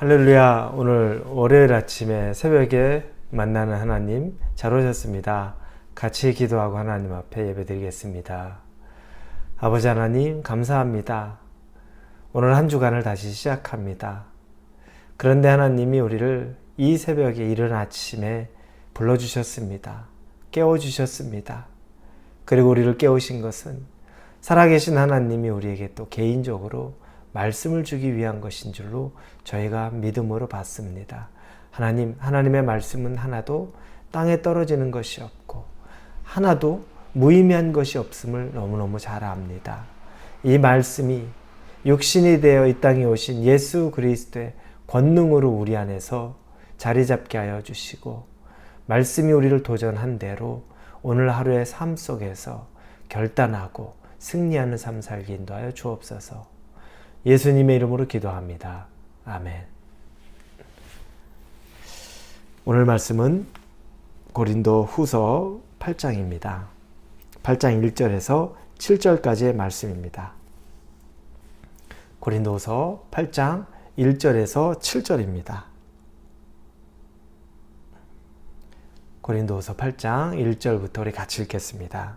할렐루야. 오늘 월요일 아침에 새벽에 만나는 하나님 잘 오셨습니다. 같이 기도하고 하나님 앞에 예배 드리겠습니다. 아버지 하나님 감사합니다. 오늘 한 주간을 다시 시작합니다. 그런데 하나님이 우리를 이 새벽에 이른 아침에 불러주셨습니다. 깨워주셨습니다. 그리고 우리를 깨우신 것은 살아계신 하나님이 우리에게 또 개인적으로 말씀을 주기 위한 것인 줄로 저희가 믿음으로 받습니다. 하나님, 하나님의 말씀은 하나도 땅에 떨어지는 것이 없고 하나도 무의미한 것이 없음을 너무너무 잘 압니다. 이 말씀이 육신이 되어 이 땅에 오신 예수 그리스도의 권능으로 우리 안에서 자리 잡게 하여 주시고 말씀이 우리를 도전한 대로 오늘 하루의 삶 속에서 결단하고 승리하는 삶 살게 인도하여 주옵소서. 예수님의 이름으로 기도합니다. 아멘. 오늘 말씀은 고린도 후서 8장입니다. 8장 1절에서 7절까지의 말씀입니다. 고린도 후서 8장 1절에서 7절입니다. 고린도 후서 8장 1절부터 우리 같이 읽겠습니다.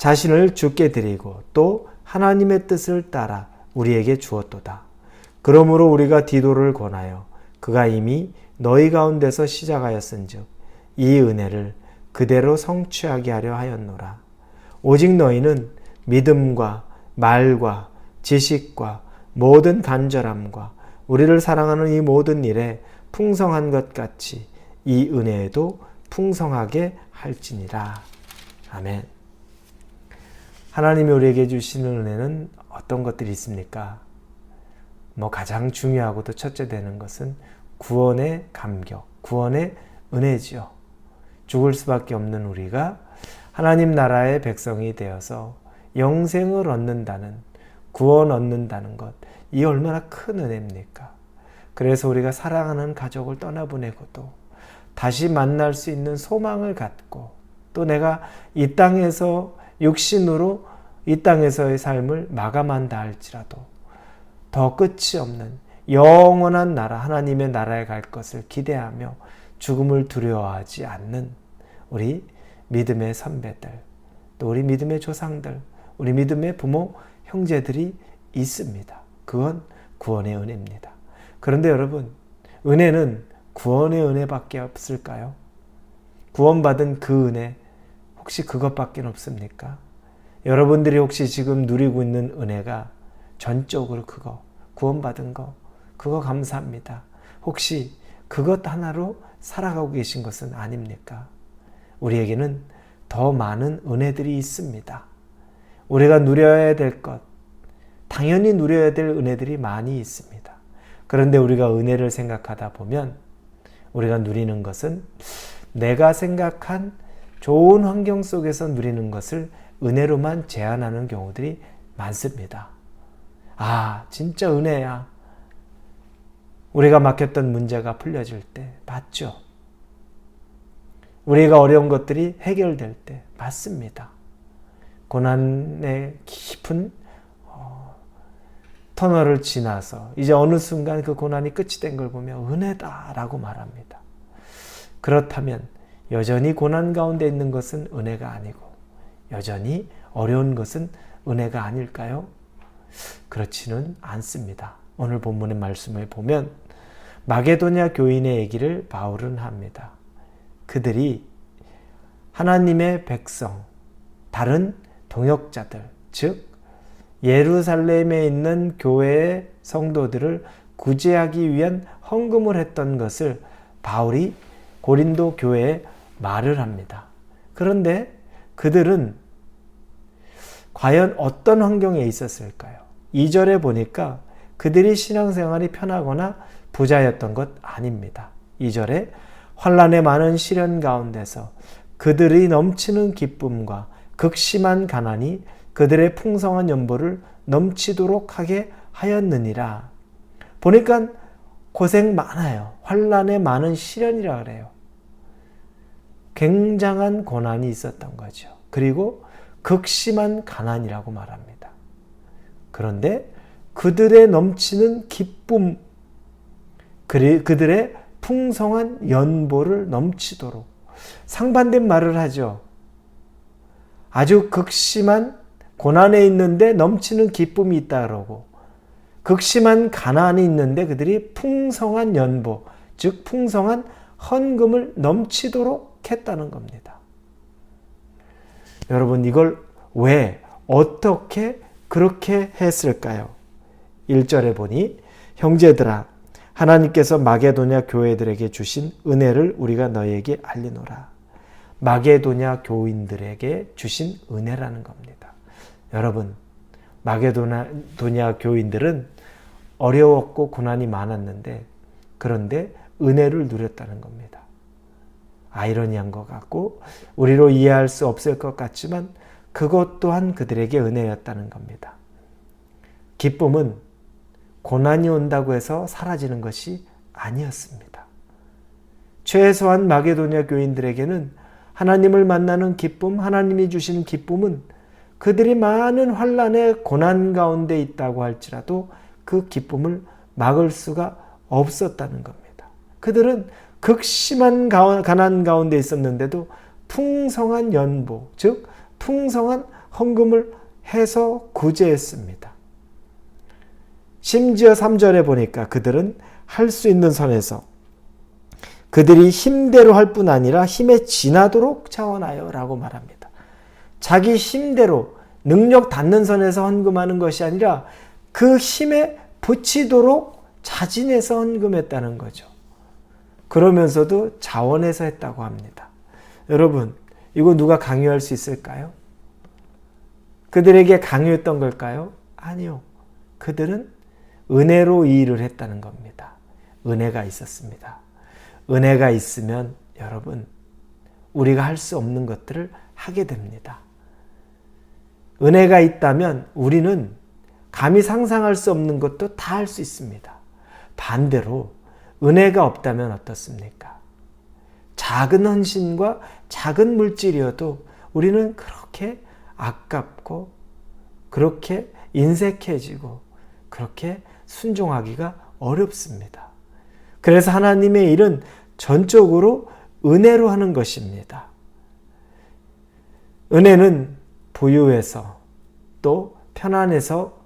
자신을 죽게 드리고 또 하나님의 뜻을 따라 우리에게 주었도다. 그러므로 우리가 디도를 권하여 그가 이미 너희 가운데서 시작하였은즉 이 은혜를 그대로 성취하게 하려 하였노라. 오직 너희는 믿음과 말과 지식과 모든 간절함과 우리를 사랑하는 이 모든 일에 풍성한 것 같이 이 은혜에도 풍성하게 할지니라. 아멘. 하나님이 우리에게 주시는 은혜는 어떤 것들이 있습니까? 뭐 가장 중요하고도 첫째 되는 것은 구원의 감격, 구원의 은혜지요. 죽을 수밖에 없는 우리가 하나님 나라의 백성이 되어서 영생을 얻는다는, 구원 얻는다는 것, 이 얼마나 큰 은혜입니까? 그래서 우리가 사랑하는 가족을 떠나보내고도 다시 만날 수 있는 소망을 갖고 또 내가 이 땅에서 육신으로 이 땅에서의 삶을 마감한다 할지라도 더 끝이 없는 영원한 나라, 하나님의 나라에 갈 것을 기대하며 죽음을 두려워하지 않는 우리 믿음의 선배들, 또 우리 믿음의 조상들, 우리 믿음의 부모, 형제들이 있습니다. 그건 구원의 은혜입니다. 그런데 여러분, 은혜는 구원의 은혜밖에 없을까요? 구원받은 그 은혜, 혹시 그것밖에 없습니까? 여러분들이 혹시 지금 누리고 있는 은혜가 전적으로 그거, 구원받은 거, 그거 감사합니다. 혹시 그것 하나로 살아가고 계신 것은 아닙니까? 우리에게는 더 많은 은혜들이 있습니다. 우리가 누려야 될 것, 당연히 누려야 될 은혜들이 많이 있습니다. 그런데 우리가 은혜를 생각하다 보면 우리가 누리는 것은 내가 생각한 좋은 환경 속에서 누리는 것을 은혜로만 제한하는 경우들이 많습니다. 아, 진짜 은혜야. 우리가 막혔던 문제가 풀려질 때, 맞죠? 우리가 어려운 것들이 해결될 때, 맞습니다. 고난의 깊은 어, 터널을 지나서 이제 어느 순간 그 고난이 끝이 된 걸 보면 은혜다라고 말합니다. 그렇다면 여전히 고난 가운데 있는 것은 은혜가 아니고 여전히 어려운 것은 은혜가 아닐까요? 그렇지는 않습니다. 오늘 본문의 말씀을 보면 마게도냐 교인의 얘기를 바울은 합니다. 그들이 하나님의 백성, 다른 동역자들, 즉 예루살렘에 있는 교회의 성도들을 구제하기 위한 헌금을 했던 것을 바울이 고린도 교회에 말을 합니다. 그런데 그들은 과연 어떤 환경에 있었을까요? 2절에 보니까 그들이 신앙생활이 편하거나 부자였던 것 아닙니다. 2절에 환란의 많은 시련 가운데서 그들이 넘치는 기쁨과 극심한 가난이 그들의 풍성한 연보를 넘치도록 하게 하였느니라. 보니까 고생 많아요. 환란의 많은 시련이라 그래요. 굉장한 고난이 있었던 거죠. 그리고 극심한 가난이라고 말합니다. 그런데 그들의 넘치는 기쁨, 그들의 풍성한 연보를 넘치도록 상반된 말을 하죠. 아주 극심한 고난에 있는데 넘치는 기쁨이 있다 그러고 극심한 가난이 있는데 그들이 풍성한 연보, 즉 풍성한 헌금을 넘치도록 했다는 겁니다. 여러분 이걸 왜 어떻게 그렇게 했을까요? 1절에 보니 형제들아 하나님께서 마게도냐 교회들에게 주신 은혜를 우리가 너에게 알리노라. 마게도냐 교인들에게 주신 은혜라는 겁니다. 여러분, 마게도냐 교인들은 어려웠고 고난이 많았는데 그런데 은혜를 누렸다는 겁니다. 아이러니한 것 같고 우리로 이해할 수 없을 것 같지만 그것 또한 그들에게 은혜였다는 겁니다. 기쁨은 고난이 온다고 해서 사라지는 것이 아니었습니다. 최소한 마게도냐 교인들에게는 하나님을 만나는 기쁨, 하나님이 주시는 기쁨은 그들이 많은 환란의 고난 가운데 있다고 할지라도 그 기쁨을 막을 수가 없었다는 겁니다. 그들은 극심한 가난 가운데 있었는데도 풍성한 연보, 즉 풍성한 헌금을 해서 구제했습니다. 심지어 3절에 보니까 그들은 할 수 있는 선에서 그들이 힘대로 할 뿐 아니라 힘에 지나도록 차원하여 라고 말합니다. 자기 힘대로 능력 닿는 선에서 헌금하는 것이 아니라 그 힘에 붙이도록 자진해서 헌금했다는 거죠. 그러면서도 자원해서 했다고 합니다. 여러분, 이거 누가 강요할 수 있을까요? 그들에게 강요했던 걸까요? 아니요. 그들은 은혜로 이 일을 했다는 겁니다. 은혜가 있었습니다. 은혜가 있으면 여러분, 우리가 할 수 없는 것들을 하게 됩니다. 은혜가 있다면 우리는 감히 상상할 수 없는 것도 다 할 수 있습니다. 반대로 은혜가 없다면 어떻습니까? 작은 헌신과 작은 물질이어도 우리는 그렇게 아깝고 그렇게 인색해지고 그렇게 순종하기가 어렵습니다. 그래서 하나님의 일은 전적으로 은혜로 하는 것입니다. 은혜는 부유해서 또 편안해서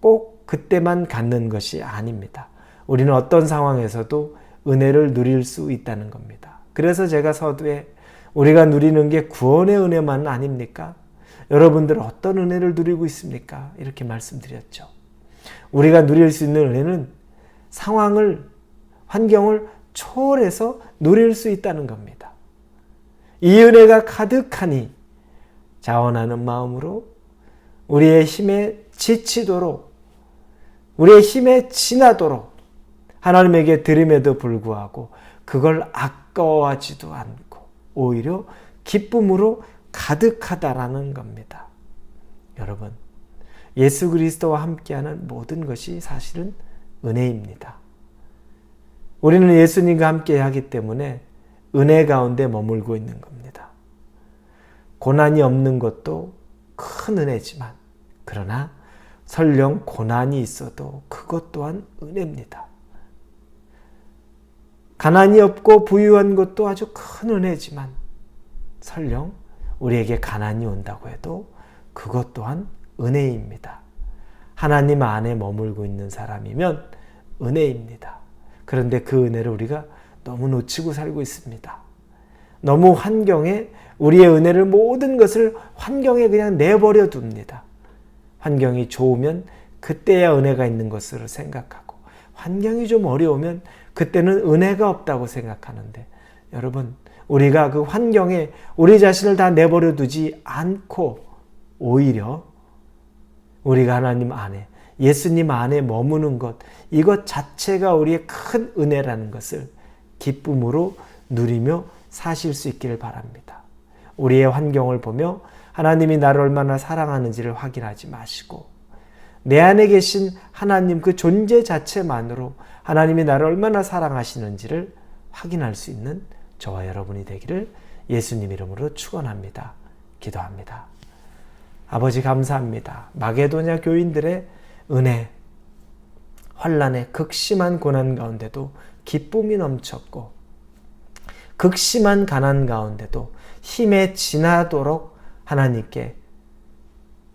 꼭 그때만 갖는 것이 아닙니다. 우리는 어떤 상황에서도 은혜를 누릴 수 있다는 겁니다. 그래서 제가 서두에 우리가 누리는 게 구원의 은혜만 아닙니까? 여러분들 어떤 은혜를 누리고 있습니까? 이렇게 말씀드렸죠. 우리가 누릴 수 있는 은혜는 상황을, 환경을 초월해서 누릴 수 있다는 겁니다. 이 은혜가 가득하니 자원하는 마음으로 우리의 힘에 지치도록, 우리의 힘에 지나도록 하나님에게 드림에도 불구하고 그걸 아까워하지도 않고 오히려 기쁨으로 가득하다라는 겁니다. 여러분, 예수 그리스도와 함께하는 모든 것이 사실은 은혜입니다. 우리는 예수님과 함께 하기 때문에 은혜 가운데 머물고 있는 겁니다. 고난이 없는 것도 큰 은혜지만, 그러나 설령 고난이 있어도 그것 또한 은혜입니다. 가난이 없고 부유한 것도 아주 큰 은혜지만, 설령 우리에게 가난이 온다고 해도 그것 또한 은혜입니다. 하나님 안에 머물고 있는 사람이면 은혜입니다. 그런데 그 은혜를 우리가 너무 놓치고 살고 있습니다. 너무 환경에 우리의 은혜를 모든 것을 환경에 그냥 내버려 둡니다. 환경이 좋으면 그때야 은혜가 있는 것으로 생각하고 환경이 좀 어려우면 그때는 은혜가 없다고 생각하는데 여러분 우리가 그 환경에 우리 자신을 다 내버려 두지 않고 오히려 우리가 하나님 안에 예수님 안에 머무는 것, 이것 자체가 우리의 큰 은혜라는 것을 기쁨으로 누리며 사실 수 있기를 바랍니다. 우리의 환경을 보며 하나님이 나를 얼마나 사랑하는지를 확인하지 마시고 내 안에 계신 하나님 그 존재 자체만으로 하나님이 나를 얼마나 사랑하시는지를 확인할 수 있는 저와 여러분이 되기를 예수님 이름으로 축원합니다. 기도합니다. 아버지 감사합니다. 마게도냐 교인들의 은혜, 환란의 극심한 고난 가운데도 기쁨이 넘쳤고 극심한 가난 가운데도 힘에 지나도록 하나님께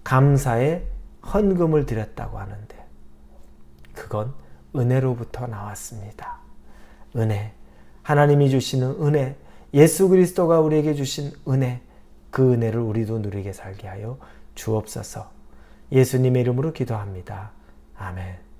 감사의 헌금을 드렸다고 하는데 그건 은혜로부터 나왔습니다. 은혜, 하나님이 주시는 은혜, 예수 그리스도가 우리에게 주신 은혜, 그 은혜를 우리도 누리게 살게 하여 주옵소서. 예수님의 이름으로 기도합니다. 아멘.